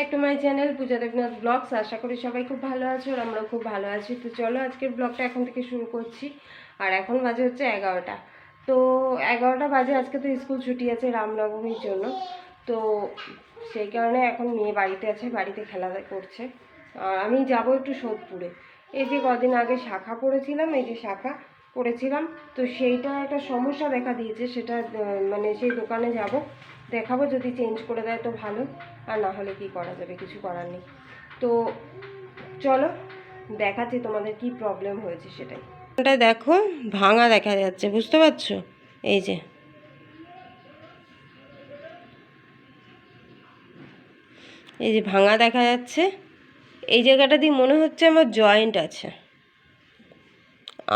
Back to my channel Puja Debnath blogs আশা করি সবাই খুব ভালো আছো আর আমরাও খুব ভালো আছি। তো চলো আজকের ব্লগটা এখন থেকে শুরু করছি। আর এখন বাজে হচ্ছে এগারোটা। তো এগারোটা বাজে, আজকে তো স্কুল ছুটি আছে রামনবমীর জন্য। তো সেই কারণে এখন মেয়ে বাড়িতে আছে, বাড়িতে খেলা করছে। আর আমি যাব একটু সোদপুরে। এই যে কদিন আগে শাখা পড়েছিলাম, এই যে শাখা পড়েছিলাম, তো সেইটা একটা সমস্যা দেখা দিয়েছে। সেটা মানে সেই দোকানে যাব, দেখাবো যদি চেঞ্জ করে দেয় তো ভালো। আর না হলে কি করা যাবে? কিছু করার নেই। তো চলো, দেখাচ্ছি তোমাদের কি প্রবলেম হয়েছে সেটাই। এটা দেখো, ভাঙা দেখা যাচ্ছে, বুঝতে পারছ? এই যে। এই যে ভাঙা দেখা যাচ্ছে। এই জায়গাটা দিয়ে মনে হচ্ছে আমার জয়েন্ট আছে।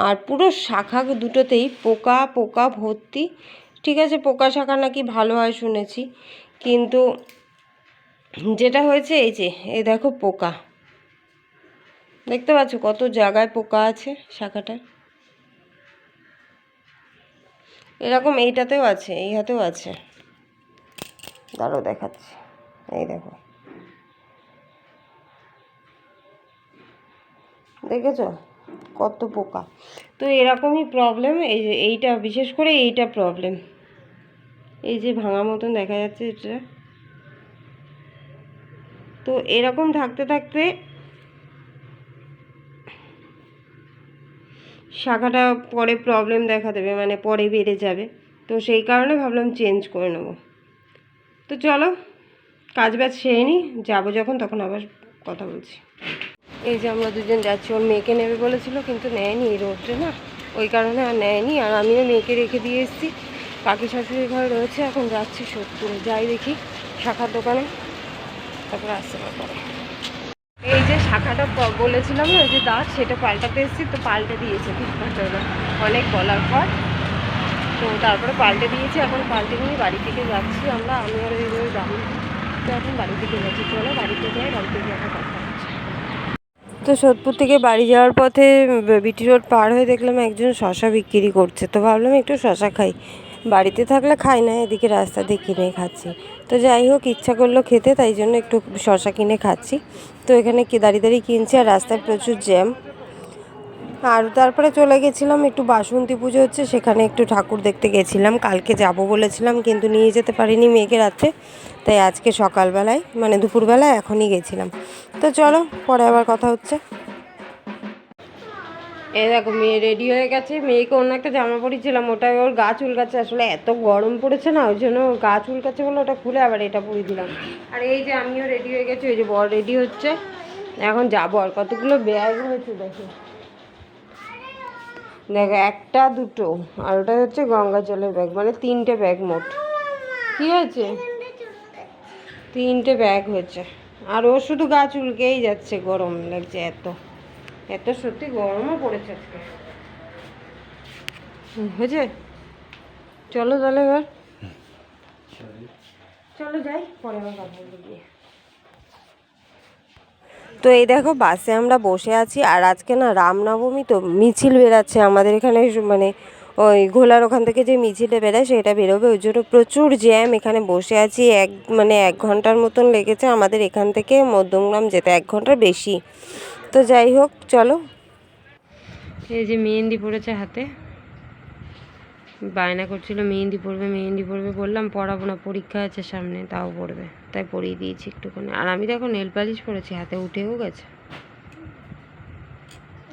আর পুরো শাখা দুটোতেই পোকা পোকা ভর্তি। ঠিক আছে, পোকা শাখা নাকি ভালো হয় শুনেছি। কিন্তু যেটা হয়েছে, এই যে, এই দেখো পোকা। দেখতে পাচ্ছ কত জায়গায় পোকা আছে শাখাটা এরকম এইটাতেও আছে, এই হাতেও আছে। দাঁড়ো দেখাচ্ছি, এই দেখো। দেখেছ? কত পোকা। তো এরকমই প্রবলেম এই যে, এইটা, বিশেষ করে এইটা প্রবলেম এই যে, ভাঙা মতন দেখা যাচ্ছে এটা। তো এরকম থাকতে থাকতে শাখাটা পরে প্রবলেম দেখা দেবে মানে পরে বেড়ে যাবে। তো সেই কারণে ভাবলাম চেঞ্জ করে নেব। তো চলো, কাজ বাজ সেরে নিই যাব যখন, তখন আবার কথা বলছি। এই যে আমরা দুজন যাচ্ছি, ওর মেয়েকে নেবে বলেছিল, কিন্তু নেয়নি এই রোডে না। ওই কারণে আর নেয়নি, আর আমিও মেয়েকে রেখে দিয়ে এসেছি। কাকি শাশুড়ির ঘরে রয়েছে, এখন যাচ্ছি সোদপুরে যাই দেখি শাখার দোকানে। তারপরে আসতে পারব এই যে শাখাটা বলেছিলাম না যে দাঁত, সেটা পাল্টাতে এসেছি, তো পাল্টে দিয়েছে। ফ্লিপকার্টে অনেক বলার পর। তো তারপরে পাল্টে দিয়েছি, এখন পাল্টে নিয়ে বাড়ি থেকে যাচ্ছি আমরা। আমি আর ওই ওই এখন বাড়ি থেকে যাচ্ছি। চলো বাড়িতে যাই বাড়িতে গিয়ে একটা কথা তো সোদপুর থেকে বাড়ি যাওয়ার পথে বিটি রোড পার হয়ে দেখলাম একজন শশা বিক্রি করছে। তো ভাবলাম একটু শশা খাই। বাড়িতে থাকলে খাই না, এদিকে রাস্তা দিয়ে কিনে খাচ্ছি। তো যাই হোক, ইচ্ছা করল খেতে, তাই জন্য একটু শশা কিনে খাচ্ছি। তো এখানে কি দাঁড়িয়ে দাঁড়িয়ে কিনছি, আর রাস্তায় প্রচুর জ্যাম। আর তারপরে চলে গেছিলাম, একটু বাসন্তী পুজো হচ্ছে, সেখানে একটু ঠাকুর দেখতে গেছিলাম। কালকে যাব বলেছিলাম, কিন্তু নিয়ে যেতে পারিনি মেয়েকে রাত্রে। তাই আজকে সকালবেলায় মানে দুপুরবেলায় এখনই গেছিলাম। তো চলো, পরে আবার কথা হচ্ছে। এই দেখো, মেয়ে রেডি হয়ে গেছে। মেয়েকে অন্য একটা জামা পরিয়েছিলাম ওটা ওর গা চুলকাচ্ছে। আসলে এত গরম পড়েছে না, ওই জন্য ওর গা চুলকাচ্ছে বলে ওটা খুলে আবার এটা পরিয়ে দিলাম। আর এই যে আমিও রেডি হয়ে গেছি, ওই যে বর রেডি হচ্ছে। এখন যাব আর কতগুলো ব্যাগ হয়েছে দেখো। দেখো, একটা, দুটো, আর ওটা হচ্ছে গঙ্গা জলের ব্যাগ মানে তিনটে ব্যাগ মোট। কি হয়েছে? তিনটে ব্যাগ হয়েছে। আর ও শুধু গা চুলকেই যাচ্ছে, গরম লাগছে এত। এত সত্যি গরমও পড়েছে আজকে। হয়েছে? চলো তাহলে এবার। চলো যাই পরে আবার কথা গিয়ে। তো এই দেখো বাসে আমরা বসে আছি আর আজকে না রামনবমী তো মিছিল বেরাচ্ছে আমাদের এখানে মানে ওই ঘোলার ওখান থেকে যে মিছিলে বেরোয় সেটা বেরোবে ওই জন্য প্রচুর জ্যাম এখানে বসে আছি এক মানে এক ঘণ্টার মতন লেগেছে আমাদের এখান থেকে মধ্যমগ্রাম যেতে এক ঘণ্টার বেশি। তো যাই হোক চলো। এই যে মেহেন্দি পড়েছে হাতে। বায়না করছিল মেহেন্দি পড়বে মেহেন্দি পড়বে। বললাম পড়াবো না পরীক্ষা আছে সামনে তাও পড়বে। তাই পড়িয়ে দিয়েছি একটুখানি। আর আমি দেখো নেল পালিশ পড়েছি হাতে উঠেও গেছে।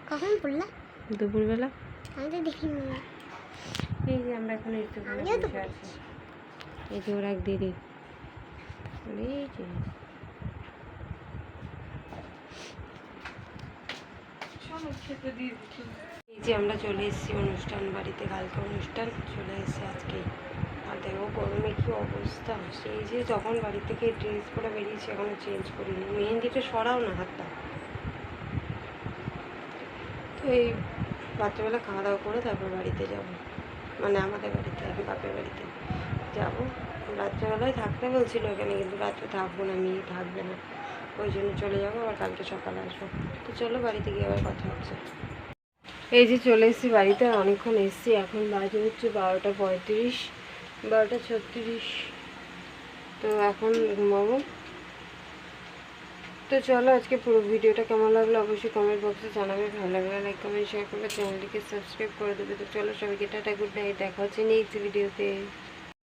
কখন পড়লা দুপুরবেলা? আমি তো দেখিনি। এই যে আমরা এখন একটুখানি আমিও তো বসে আছি। এই যে ওর এক দিদি। এই যে। এই যে আমরা চলে এসেছি অনুষ্ঠান বাড়িতে, কালকে অনুষ্ঠান চলে এসেছি আজকে। আর দেখো গরমে কি অবস্থা। সেই যে যখন বাড়ি থেকে ড্রেস পরে বেরিয়েছি, এখনও চেঞ্জ করিনি। মেহেন্দিটা সরাও না হাতটা। তো এই রাত্রেবেলা খাওয়া দাওয়া করে তারপর বাড়িতে যাব। মানে আমাদের বাড়িতে, আমি বাপের বাড়িতে যাব। রাত্রেবেলায় থাকতে বলছিল এখানে কিন্তু রাত্রে থাকব না, মেয়ে থাকবে না। ওই জন্য চলে যাব, আবার কালকে সকালে আসব। তো চলো, বাড়িতে গিয়ে আবার কথা হচ্ছে। এই যে চলে এসেছি বাড়িতে অনেকক্ষণ এসেছি, এখন বাজে হচ্ছে বারোটা পঁয়ত্রিশ, বারোটা ছত্রিশ। তো এখন ঘুমাবো। তো চলো, আজকে পুরো ভিডিওটা কেমন লাগল অবশ্যই কমেন্ট বক্সে জানাবে। ভালো লাগলে লাইক কমেন্ট শেয়ার করবে। চ্যানেলটিকে সাবস্ক্রাইব করে দেবে। তো চলো সবাইকে টাটা গুড নাইট দেখা হচ্ছে নেক্সট ভিডিওতে